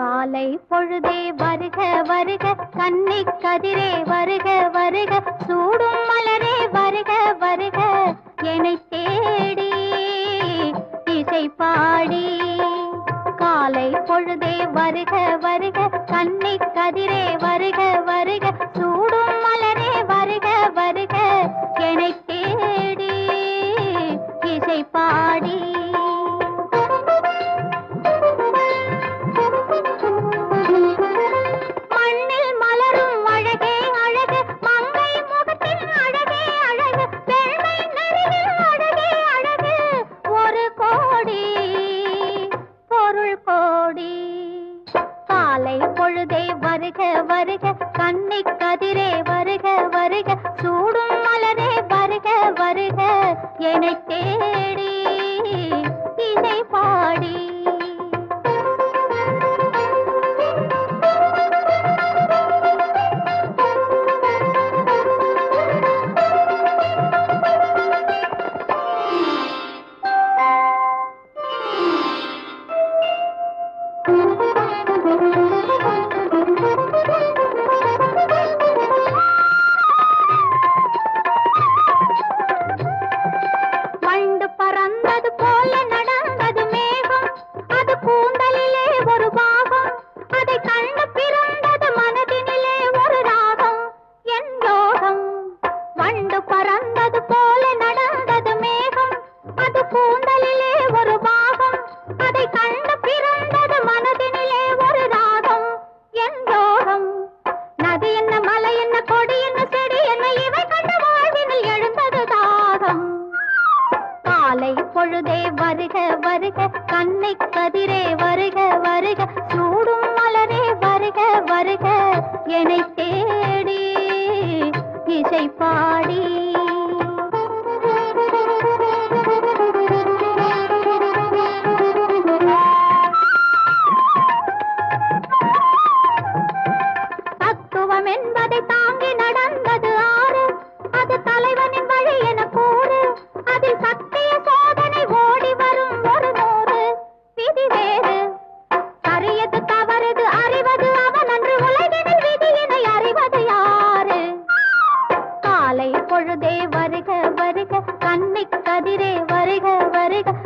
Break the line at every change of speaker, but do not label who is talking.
காலை பொழுதே வருக வருக கண்ணி கதிரே வருக வருக சூடும் மலரே வருக வருக. என்னை தேடி இசை பாடி காலை பொழுதே வருக வருக கண்ணி கதிரே வருக வருக சூடும் மலரே வருக வருக. என்னை காலை பொழுதே வருக வருக கண்ணிக் கதிரே வருக வருக சூடும் மலரே வருக வருக. என்னை பறந்தது போல நடந்தது மேகம். அது கூந்தலிலே ஒரு பாகம். அதை கண்டு பிறந்தது மனதினிலே ஒரு ராகம். என் யோகம். நதி என்ன மலை என்ன கொடி என்ன செடி என்ன இவை கண்டு வாழ்வினில் எழுந்தது தாகம். காலை பொழுதே வருக வருக கண்ணை கதிரே வருக வருக சூ காலை பொழுதே வருக வருக. கண்ணை கதிரே வருக வருக.